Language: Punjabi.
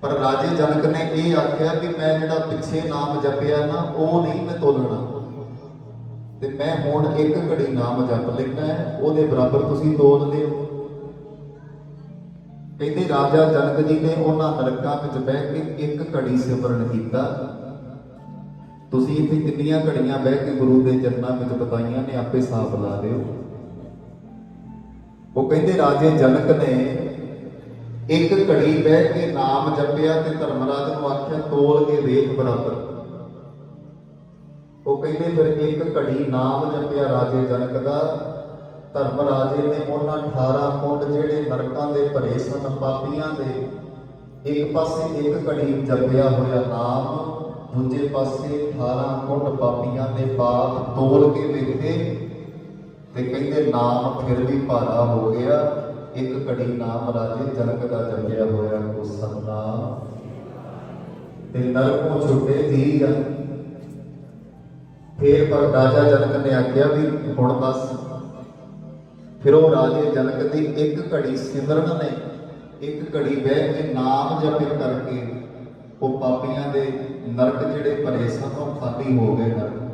ਪਰ ਰਾਜੇ ਜਨਕ ਨੇ ਇਹ ਆਖਿਆ ਕਿ ਮੈਂ ਜਿਹੜਾ ਪਿੱਛੇ ਨਾਮ ਜਪਿਆ ਨਾ, ਉਹ ਨਹੀਂ ਮੈਂ ਤੋਲਣਾ। ਤੇ ਮੈਂ ਹੁਣ ਇੱਕ ਘੜੀ ਨਾਮ ਜਪ ਲੈਣਾ ਹੈ, ਉਹਦੇ ਬਰਾਬਰ ਤੁਸੀਂ ਤੋਲ ਲਿਓ ਕਹਿੰਦੇ ਰਾਜਾ ਜਨਕ ਜੀ ਨੇ ਉਹਨਾਂ ਨਰਕਾਂ ਵਿੱਚ ਬਹਿ ਕੇ ਇੱਕ ਘੜੀ ਸਿਮਰਨ ਕੀਤਾ। ਤੁਸੀਂ ਇੱਥੇ ਕਿੰਨੀਆਂ ਘੜੀਆਂ ਬਹਿ ਕੇ ਗੁਰੂ ਦੇ ਚਰਨਾਂ ਵਿੱਚ ਬਤਾਈਆਂ ਨੇ, ਆਪੇ ਸਾਫ਼ ਲਾ ਦਿਓ। ਉਹ ਕਹਿੰਦੇ ਰਾਜੇ ਜਨਕ ਨੇ ਇੱਕ ਘੜੀ ਬਹਿ ਕੇ ਨਾਮ ਜਪਿਆ ਤੇ ਧਰਮਰਾਜ ਨੂੰ ਆਖਿਆ, ਤੋਲ ਕੇ ਵੇਖ ਬਰਾਬਰ। ਉਹ ਕਹਿੰਦੇ, ਫਿਰ ਇੱਕ ਘੜੀ ਨਾਮ ਜਪਿਆ ਰਾਜੇ ਜਨਕ ਦਾ। ਧਰਮ ਰਾਜੇ ਨੇ ਉਹਨਾਂ 18 ਕੁੰਡ ਜਿਹੜੇ ਨਰਕਾਂ ਦੇ ਭਰੇ ਸਨ, ਪਾਪੀਆਂ ਦੇ, ਇੱਕ ਪਾਸੇ ਇੱਕ ਘੜੀ ਜਪਿਆ ਹੋਇਆ ਨਾਮ, ਦੂਜੇ ਪਾਸੇ 18 ਕੁੰਡ ਪਾਪੀਆਂ ਦੇ ਪਾਪ ਤੋਲ ਕੇ ਵੇਖੇ ਤੇ ਕਹਿੰਦੇ, ਨਾਮ ਫਿਰ ਵੀ ਭਾਰਾ ਹੋ ਗਿਆ। ਇੱਕ ਘੜੀ ਨਾਮ ਰਾਜੇ, ਜਨਕ ਦਾ ਜਪਿਆ ਹੋਇਆ ਕੋ ਸਤਨਾਮ। ਤੇ ਨਰਕੋਂ ਛੁੱਟੇ ਦੀ ਜਾਂ ਫੇਰ ਪਰ ਰਾਜਾ ਜਨਕ ਨੇ ਆਖਿਆ ਵੀ ਹੁਣ ਬਸ ਫਿਰ ਉਹ ਰਾਜੇ ਜਨਕ ਦੀ ਇੱਕ ਘੜੀ ਸਿਮਰਨ ਨੇ, ਇੱਕ ਘੜੀ ਬਹਿ ਕੇ ਨਾਮ ਜਪ ਕਰਕੇ, ਉਹ ਪਾਪੀਆਂ ਦੇ ਨਰਕ ਜਿਹੜੇ ਭਰੇ ਸਨ, ਉਹ ਖਾਲੀ ਹੋ ਗਏ ਨਰਕ।